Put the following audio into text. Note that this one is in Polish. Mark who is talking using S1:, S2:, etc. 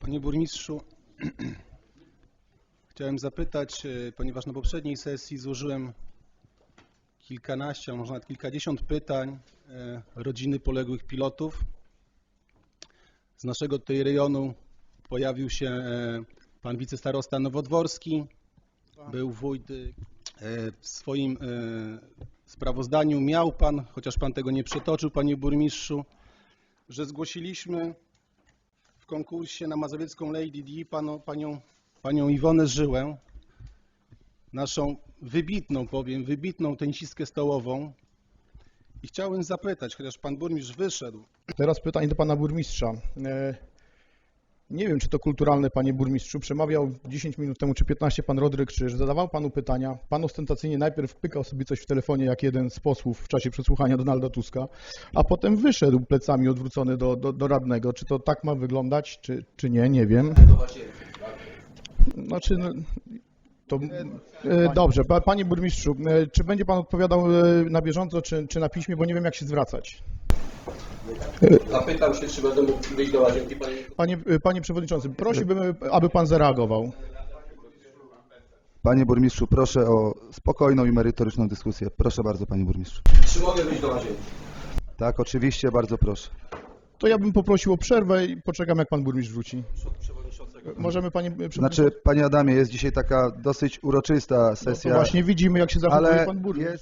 S1: Panie burmistrzu, chciałem zapytać, e, ponieważ na poprzedniej sesji złożyłem kilkanaście, a może nawet kilkadziesiąt pytań e, rodziny poległych pilotów. Z naszego tutaj rejonu pojawił się e, pan wicestarosta Nowodworski, był wójt. W swoim sprawozdaniu miał pan, chociaż pan tego nie przetoczył, panie burmistrzu, że zgłosiliśmy konkursie na mazowiecką Lady D panu, panią, panią Iwonę Żyłę, naszą wybitną, powiem, wybitną tenisistkę stołową. I chciałem zapytać, chociaż pan burmistrz wyszedł,
S2: Teraz pytanie do pana burmistrza. Nie wiem, czy to kulturalne, panie burmistrzu. Przemawiał 10 minut temu, czy 15 pan Rodryk Krzyż, zadawał panu pytania. Pan ostentacyjnie najpierw pykał sobie coś w telefonie, jak jeden z posłów w czasie przesłuchania Donalda Tuska, a potem wyszedł plecami odwrócony do, do, do radnego. Czy to tak ma wyglądać, czy, czy nie? Nie wiem. Znaczy, no, to, e, dobrze, Pa- panie burmistrzu, e, czy będzie pan odpowiadał e, na bieżąco, czy, czy na piśmie, bo nie wiem, jak się zwracać.
S3: Zapytał się, czy będę mógł wyjść do łazienki, panie
S2: Panie, panie przewodniczący, prosiłbym, aby pan zareagował.
S4: Panie burmistrzu, proszę o spokojną i merytoryczną dyskusję. Proszę bardzo, panie burmistrzu.
S3: Czy mogę wyjść do łazienki?
S4: Tak, oczywiście, bardzo proszę.
S2: To ja bym poprosił o przerwę i poczekam, jak pan burmistrz wróci. Możemy, panie przewodniczący?
S4: Znaczy, panie Adamie, jest dzisiaj taka dosyć uroczysta
S2: No to
S4: sesja,
S2: właśnie widzimy, jak się zachowuje
S4: ale
S2: pan burmistrz.
S4: jest